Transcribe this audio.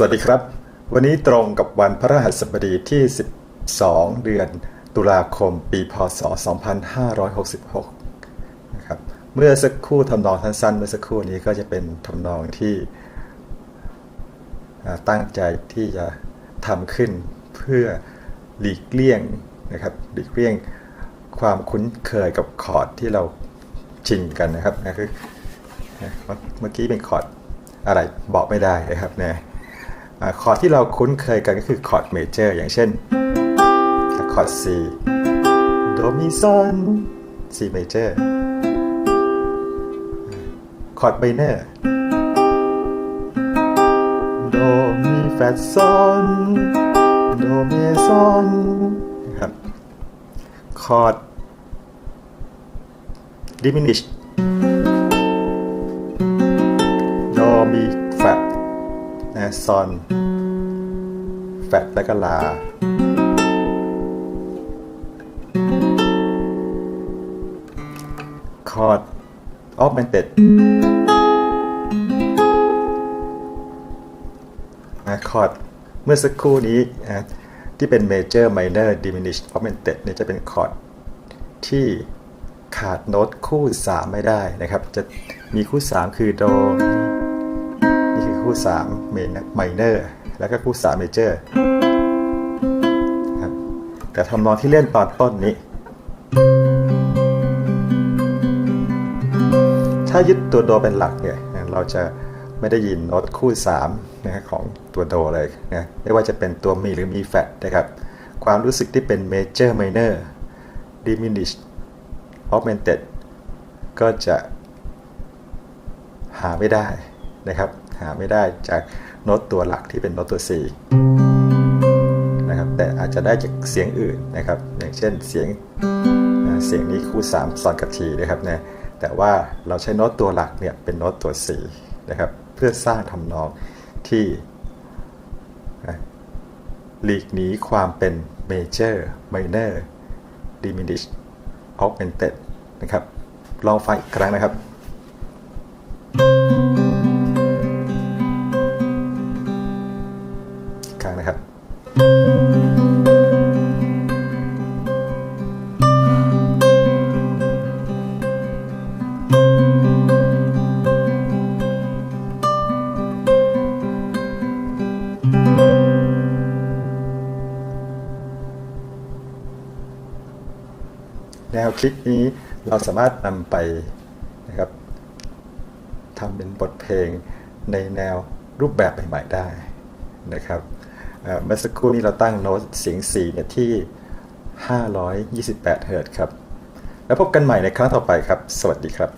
สวัสดีครับ วันนี้ตรงกับวันพระรหัสบดีที่ 12 เดือนตุลาคมปีพศ 2566 นะครับ เมื่อสักครู่ทำนองสั้นๆ เมื่อสักครู่นี้ก็จะเป็นทำนองที่ตั้งใจที่จะทำขึ้นเพื่อหลีกเลี่ยงนะครับ หลีกเลี่ยงความคุ้นเคยกับคอร์ดที่เราชินกันนะครับนะคือเมื่อกี้เป็นคอร์ดอะไรบอกไม่ได้นะครับเนะอ่า คอร์ดที่เราคุ้นเคยกันก็คือคอร์ดเมเจอร์อย่างเช่นคอร์ด C โดมีซอน C เมเจอร์คอร์ดไมเนอร์โดมีแฟตซอนโดเมซอนนครับคอร์ด diminished ซอน แฟตแล้วก็ลา คอร์ดออฟเมนเต็ดคอร์ดเมื่อสักครู่นี้ที่เป็น Major Minor Diminished Augmented เนี่ยจะเป็นคอร์ดที่ขาดโน้ตคู่ 3 ไม่ได้นะครับ จะมีคู่ 3 คือโด นี่คือคู่3 Minor แล้วก็คู่3 Major ครับแต่ทำนองที่เล่นตอนต้นนี้ ถ้ายึดตัวโดเป็นหลักเนี่ยเราจะไม่ได้ยินโน้ตคู่3นะของตัวโดเลยนะไม่ว่าจะเป็นตัวมีหรือมีแฟตนะครับ ความรู้สึกที่เป็น major minor diminished augmented ก็จะหาไม่ได้นะครับ หาไม่ได้จากโน้ตตัวหลักที่เป็นโน้ตตัว C นะครับแต่อาจจะได้จากเสียงอื่นนะครับ อย่างเช่นเสียงเสียงนี้คู่3ซอนกับทีนะครับนะแต่ว่าเราใช้โน้ตตัวหลักเนี่ยเป็นโน้ตตัว C นะครับเพื่อสร้างทำนองที่หลีกหนีความเป็น major minor diminished augmented นะครับ ลองฟังอีกครั้งนะครับ แนวคิดนี้เราสามารถนำไปนะครับทำเป็นบทเพลงในแนวรูปแบบใหม่ ๆ ได้นะครับ เมื่อสักครู่นี้เราตั้งโน้ตเสียง4เนี่ยที่ 528 เฮิรตซ์ครับ แล้วพบกันใหม่ในครั้งต่อไปครับ สวัสดีครับ